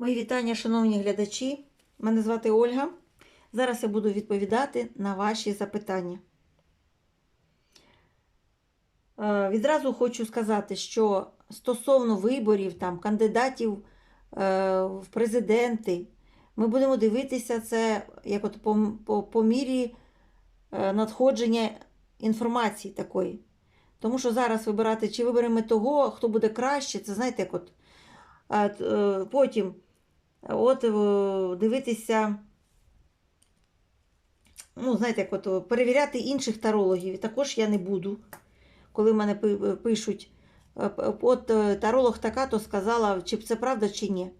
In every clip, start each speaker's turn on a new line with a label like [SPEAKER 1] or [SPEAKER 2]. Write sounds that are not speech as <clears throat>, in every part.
[SPEAKER 1] Мої вітання, шановні глядачі. Мене звати Ольга. Зараз я буду відповідати на ваші запитання. Е, Відразу хочу сказати, що стосовно виборів там, кандидатів е, в президенти, ми будемо дивитися це як от по, по, по мірі е, надходження інформації такої. Тому що зараз вибирати, чи виберемо того, хто буде краще, це знаєте, як от потім от е, дивитися, ну, знаєте, як от е, перевіряти інших тарологів. Також я не буду. Коли мене пишуть, е, от е, таролог така, то сказала, чи це правда, чи ні.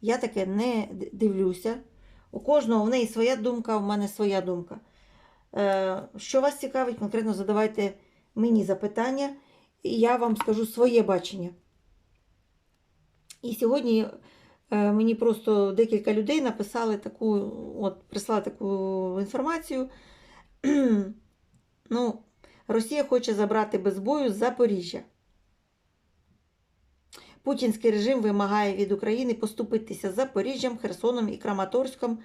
[SPEAKER 1] Я таке не дивлюся. У кожного в неї своя думка, у мене своя думка. Що вас цікавить, конкретно задавайте мені запитання, і я вам скажу своє бачення. І сьогодні мені просто декілька людей написали таку, от, прислали таку інформацію. <clears throat> ну, Росія хоче забрати без бою Запоріжжя. Путінський режим вимагає від України поступитися Запоріжжям, Херсоном і Краматорськом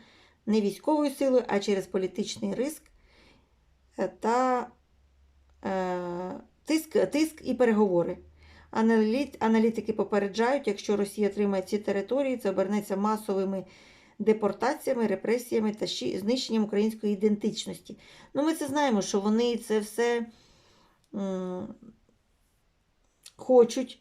[SPEAKER 1] не військовою силою, а через політичний риск е, та е, тиск, тиск і переговори. Аналіт- Аналітики попереджають, якщо Росія отримає ці території, це обернеться масовими депортаціями, репресіями та знищенням української ідентичності. Ну, ми це знаємо, що вони це все хочуть.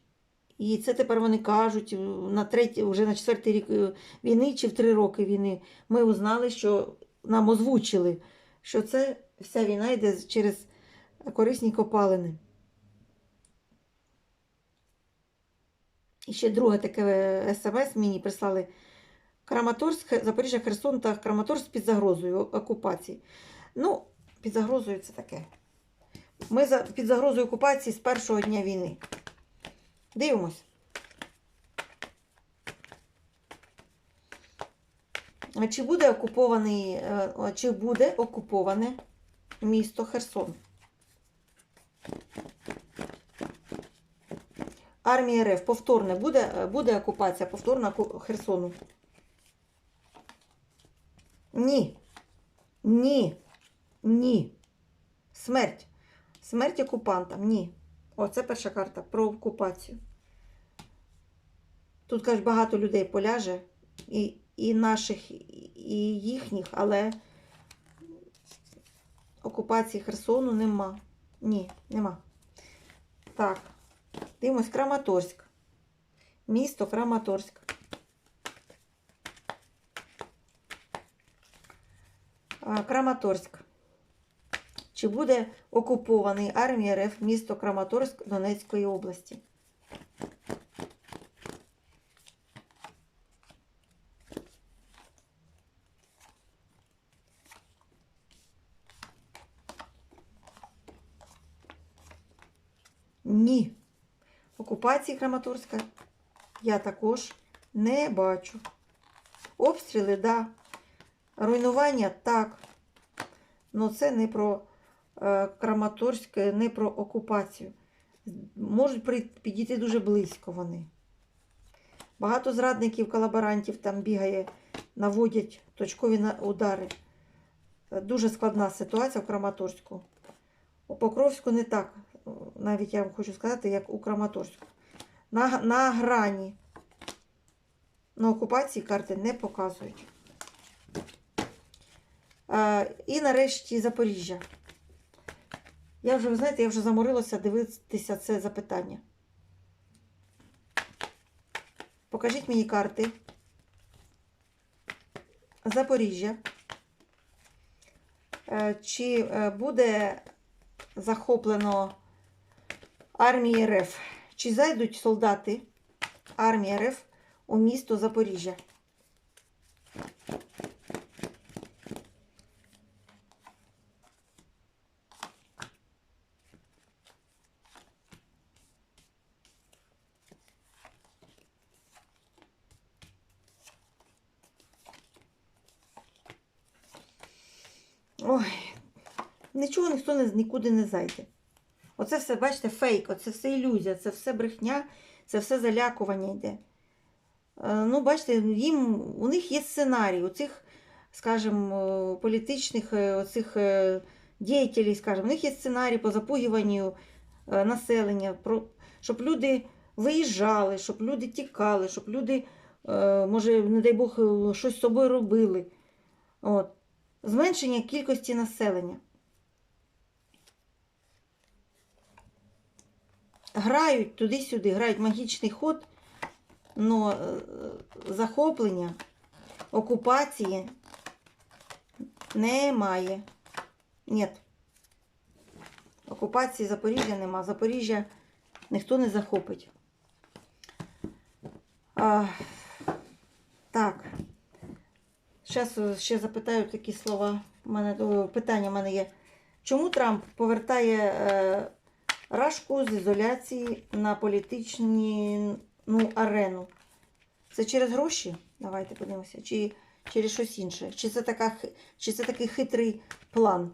[SPEAKER 1] І це тепер вони кажуть на третій, вже на четвертий рік е, війни чи в три роки війни. Ми узнали, що нам озвучили, що це вся війна йде через корисні копалини. І ще друге таке смс мені прислали. Краматорськ, Запоріжжя, Херсон та Краматорськ під загрозою окупації. Ну, під загрозою це таке. Ми за, під загрозою окупації з першого дня війни. Дивимось. Чи буде окупований, е, чи буде окуповане місто Херсон? Армія РФ повторне буде, е, буде окупація повторна Херсону? Ні. Ні. Ні. Смерть. Смерть окупантам. Ні. О, це перша карта про окупацію. Тут, кажуть, багато людей поляже, і, і наших, і їхніх, але окупації Херсону нема. Ні, нема. Так. Дивимось Краматорськ. Місто Краматорськ. Краматорськ. Чи буде окупований армією РФ місто Краматорськ Донецької області? Ні. Окупації Краматорська я також не бачу. Обстріли, да. Руйнування так. Ну це не про е, Краматорськ, не про окупацію. Можуть при- підійти дуже близько вони. Багато зрадників, колаборантів там бігає, наводять точкові удари. Дуже складна ситуація в Краматорську. У Покровську не так, навіть я вам хочу сказати, як у Краматорську. На, на грані. На окупації карти не показують. Е, і нарешті Запоріжжя. Я вже, ви знаєте, я вже заморилася дивитися це запитання. Покажіть мені карти. Запоріжжя. Е, Чи е, буде захоплено армії РФ? Чи зайдуть солдати армії РФ у місто Запоріжжя? Ой, нічого ніхто нікуди не зайде. Оце все, бачите, фейк, оце все ілюзія, це все брехня, це все залякування йде. Е, Ну, бачите, їм, у них є сценарій, у цих, скажімо, політичних е, оцих е, діятелів, скажімо, у них є сценарій по запугуванню е, населення, щоб люди виїжджали, щоб люди тікали, щоб люди, е, може, не дай Бог, е, щось з собою робили. От. Зменшення кількості населення. Грають туди-сюди, грають магічний ход, але захоплення, окупації немає. Ні. Окупації Запоріжжя нема. Запоріжжя ніхто не захопить. А, так. Зараз ще запитаю такі слова. У мене, питання в мене є. Чому Трамп повертає е, Рашку з ізоляції на політичну ну, арену? Це через гроші? Давайте подивимося. Чи через щось інше? Чи це, така, чи це такий хитрий план,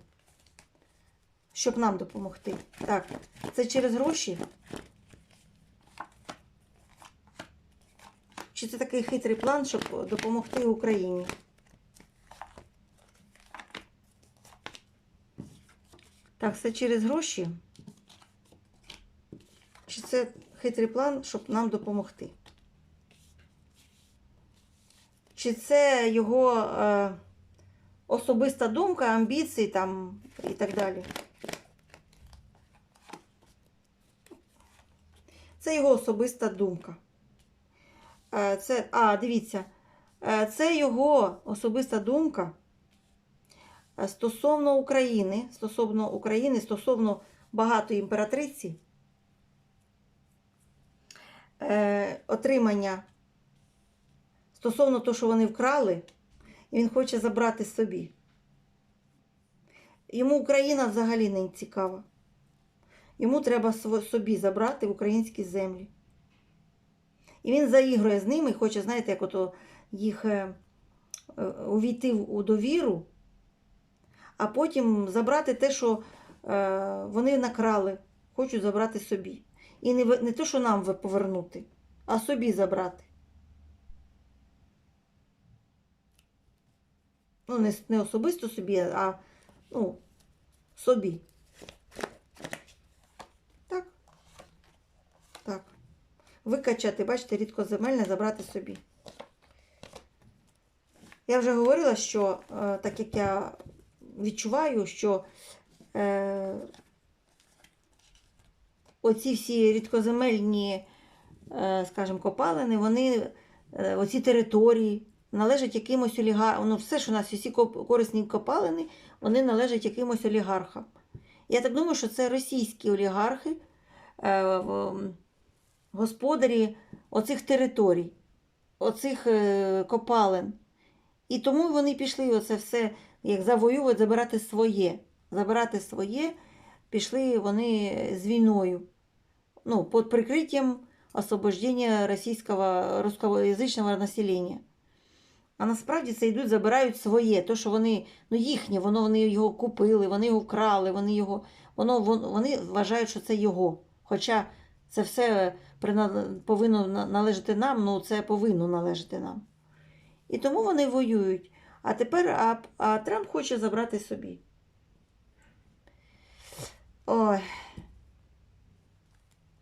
[SPEAKER 1] щоб нам допомогти? Так, це через гроші? Чи це такий хитрий план, щоб допомогти Україні? Так, це через гроші? Чи це хитрий план, щоб нам допомогти? Чи це його е, особиста думка, амбіції там і так далі? Це його особиста думка. Е, Це, а, дивіться, е, це його особиста думка е, стосовно України, стосовно України, стосовно багатої імператриці, е, отримання стосовно того, що вони вкрали, і він хоче забрати собі. Йому Україна взагалі не цікава. Йому треба собі забрати українські землі. І він заігрує з ними і хоче, знаєте, як ото їх е, е, увійти у довіру, а потім забрати те, що е, вони накрали, хочуть забрати собі. І не, не те, що нам повернути, а собі забрати. Ну, не, не особисто собі, а ну, собі. Так. Так. Викачати, бачите, рідкоземельне забрати собі. Я вже говорила, що е, так як я відчуваю, що е, оці всі рідкоземельні, е, скажімо, копалини, вони, е, оці території належать якимось олігархам. Ну, все, що у нас всі корисні копалини, вони належать якимось олігархам. Я так думаю, що це російські олігархи, е, господарі оцих територій, оцих копалин. І тому вони пішли оце все, як завоювати, забирати своє. Забирати своє, пішли вони з війною. Ну, під прикриттям освобождення російського, русскоязичного населення. А насправді це йдуть, забирають своє, то, що вони, ну їхнє, воно вони його купили, вони його вкрали, вони його, воно, вони вважають, що це його. Хоча це все повинно належати нам, ну це повинно належати нам. І тому вони воюють. А тепер а, а Трамп хоче забрати собі. Ой.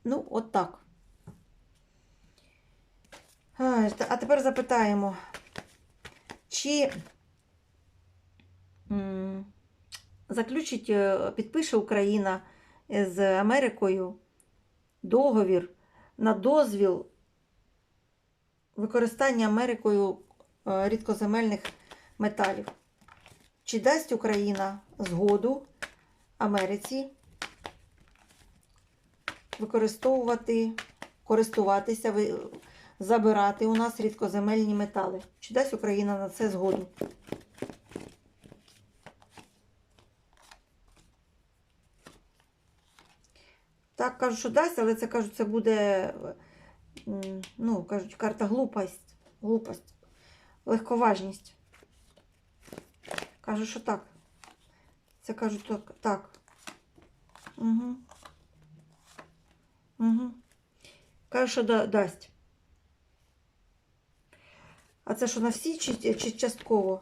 [SPEAKER 1] Ну, от так. А тепер запитаємо, чи заключить, е, підпише Україна з Америкою договір на дозвіл використання Америкою е, рідкоземельних металів. Чи дасть Україна згоду Америці використовувати, користуватися, забирати у нас рідкоземельні метали? Чи дасть Україна на це згоду? Так, кажуть, що дасть, але це кажуть, це буде, ну, кажуть, карта глупость, глупость, легковажність. Кажуть, що так. Це кажуть так. Угу. Угу. Кажуть, що да, дасть. А це що на всі чи, чи частково?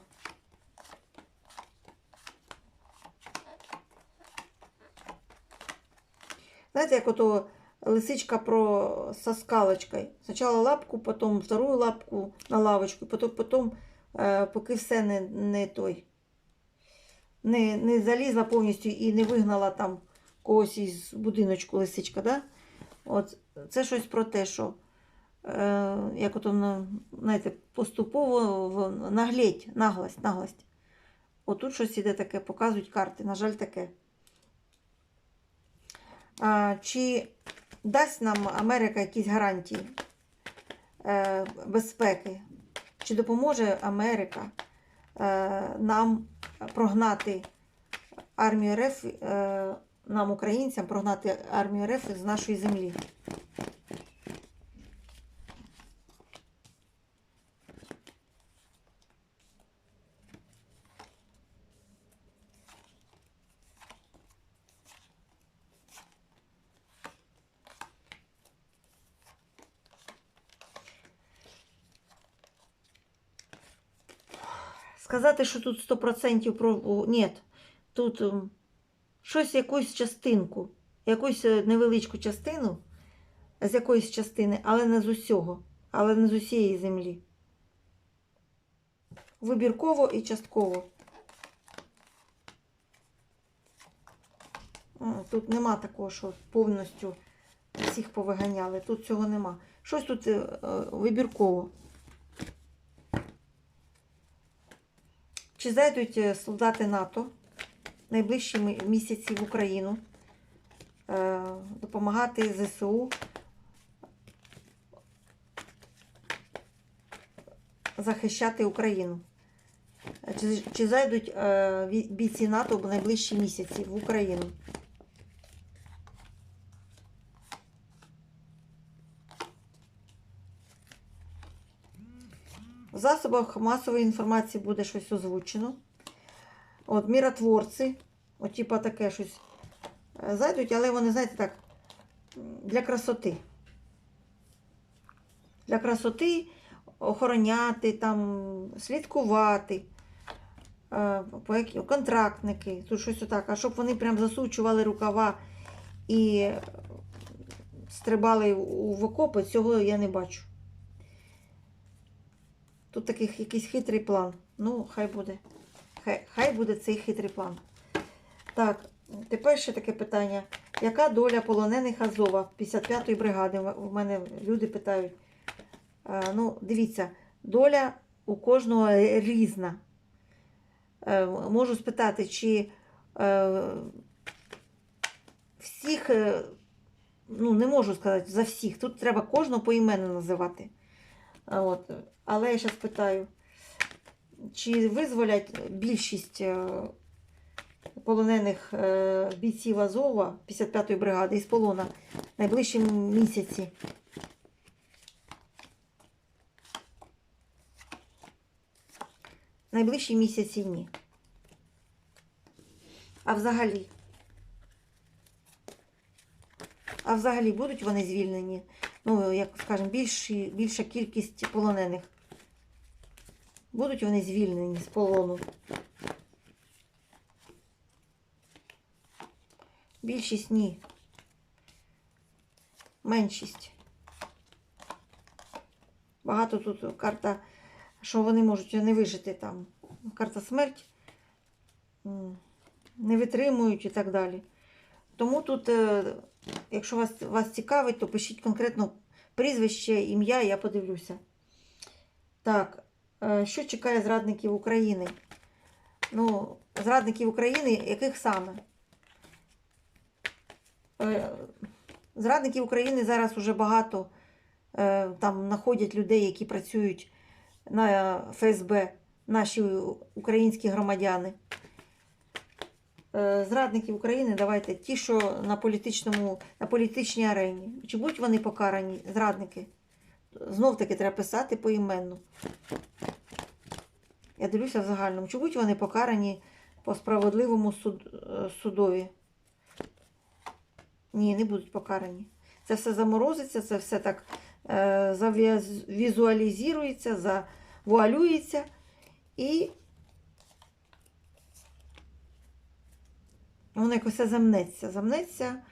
[SPEAKER 1] Знаєте, як ото лисичка про со скалочкою. Спочатку лапку, потім вторую лапку на лавочку, потім, потім е, поки все не, не той. Не, не залізла повністю і не вигнала там когось із будиночку лисичка. Да? От, це щось про те, що е, як на- знаєте, поступово наглеть, наглость, наглость. Отут щось іде таке, показують карти, на жаль, таке. А, чи дасть нам Америка якісь гарантії е, безпеки? Чи допоможе Америка е, нам прогнати армію РФ, е, нам, українцям, прогнати армію РФ з нашої землі? Сказати, що тут 100% про. Ні, тут ем, щось, якусь частинку, якусь е, невеличку частину з якоїсь частини, але не з усього, але не з усієї землі. Вибірково і частково. Тут нема такого, що повністю всіх повиганяли. Тут цього нема. Щось тут е, е, вибірково. Чи зайдуть солдати НАТО найближчі місяці в Україну е, допомагати ЗСУ захищати Україну? Чи, чи зайдуть е, бійці НАТО в найближчі місяці в Україну? В засобах масової інформації буде щось озвучено. От міротворці, от типа таке щось е, зайдуть, але вони, знаєте, так, для красоти. Для красоти охороняти, там, слідкувати, е, контрактники, тут щось отак, а щоб вони прям засучували рукава і стрибали в окопи, цього я не бачу. Тут такий якийсь хитрий план. Ну, хай буде. Хай, хай буде цей хитрий план. Так, тепер ще таке питання. Яка доля полонених Азова 55-ї бригади? У мене люди питають. Ну, дивіться, доля у кожного різна. Е, можу спитати, чи е, всіх, е, ну, не можу сказати за всіх. Тут треба кожного поіменно називати. От. Але я зараз питаю, чи визволять більшість е, полонених е, бійців Азова 55-ї бригади із полона найближчі місяці? Найближчі місяці ні. А взагалі? А взагалі будуть вони звільнені? Ну, як скажемо, більші, більша кількість полонених. Будуть вони звільнені з полону. Більшість ні. Меншість. Багато тут карта, що вони можуть не вижити там. Карта смерть. Не витримують і так далі. Тому тут, е, якщо вас, вас цікавить, то пишіть конкретно прізвище, ім'я, я подивлюся. Так, що чекає зрадників України? Ну, зрадників України, яких саме? Е, Зрадників України зараз уже багато е, там знаходять людей, які працюють на ФСБ, наші українські громадяни. Е, Зрадників України, давайте ті, що на політичному, на політичній арені. Чи будуть вони покарані, зрадники? Знов таки треба писати поіменно. Я дивлюся в загальному. Чи будуть вони покарані по справедливому суд, е, судові? Ні, не будуть покарані. Це все заморозиться, це все так е, завізуалізується, вуалюється і воно якось замнеться, замнеться.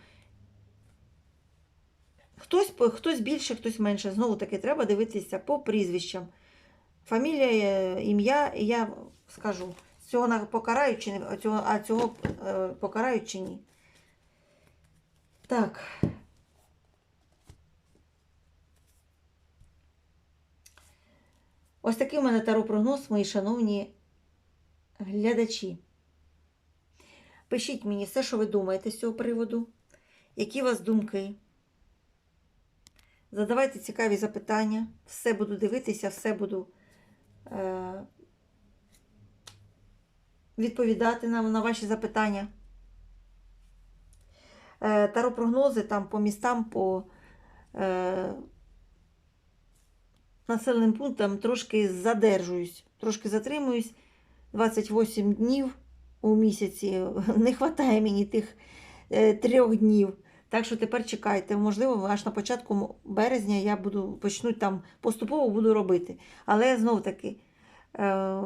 [SPEAKER 1] Хтось, хтось більше, хтось менше. Знову таки, треба дивитися по прізвищам. Фамілія, е, ім'я, і я скажу, цього покарають чи не, цього, а цього е, покарають чи ні. Так. Ось такий у мене таро-прогноз, мої шановні глядачі. Пишіть мені все, що ви думаєте з цього приводу, які у вас думки. Задавайте цікаві запитання. Все буду дивитися, все буду відповідати на, на ваші запитання. Е, таро-прогнози там по містам, по е, населеним пунктам трошки задержуюсь, трошки затримуюсь. 28 днів у місяці. <laughs> Не вистачає мені тих е, трьох днів. Так що тепер чекайте. Можливо, аж на початку березня я буду почну там поступово буду робити. Але знов таки, е,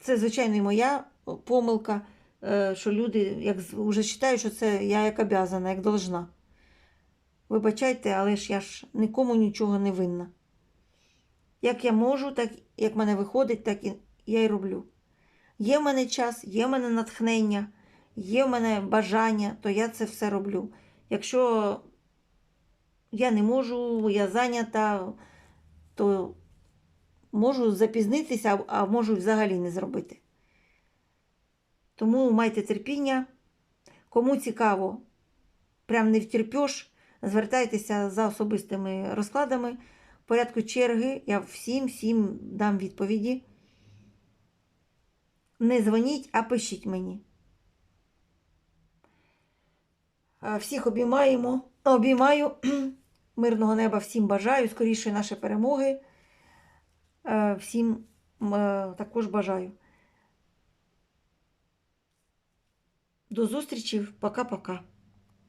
[SPEAKER 1] це, звичайно, і моя помилка, е, що люди як вже вважають, що це я як обязана, як должна. Вибачайте, але ж я ж нікому нічого не винна. Як я можу, так як мене виходить, так і я й роблю. Є в мене час, є в мене натхнення, є в мене бажання, то я це все роблю. Якщо я не можу, я зайнята, то можу запізнитися, а- можу взагалі не зробити. Тому майте терпіння. Кому цікаво, прям не втерпеш, звертайтеся за особистими розкладами. В порядку черги я всім всім дам відповіді. Не дзвоніть, а пишіть мені. А, Всіх обіймаємо, обіймаю. <clears throat> Мирного неба всім бажаю, скоріше наші перемоги. Е, Всім е, також бажаю. До зустрічі. Пока-пока.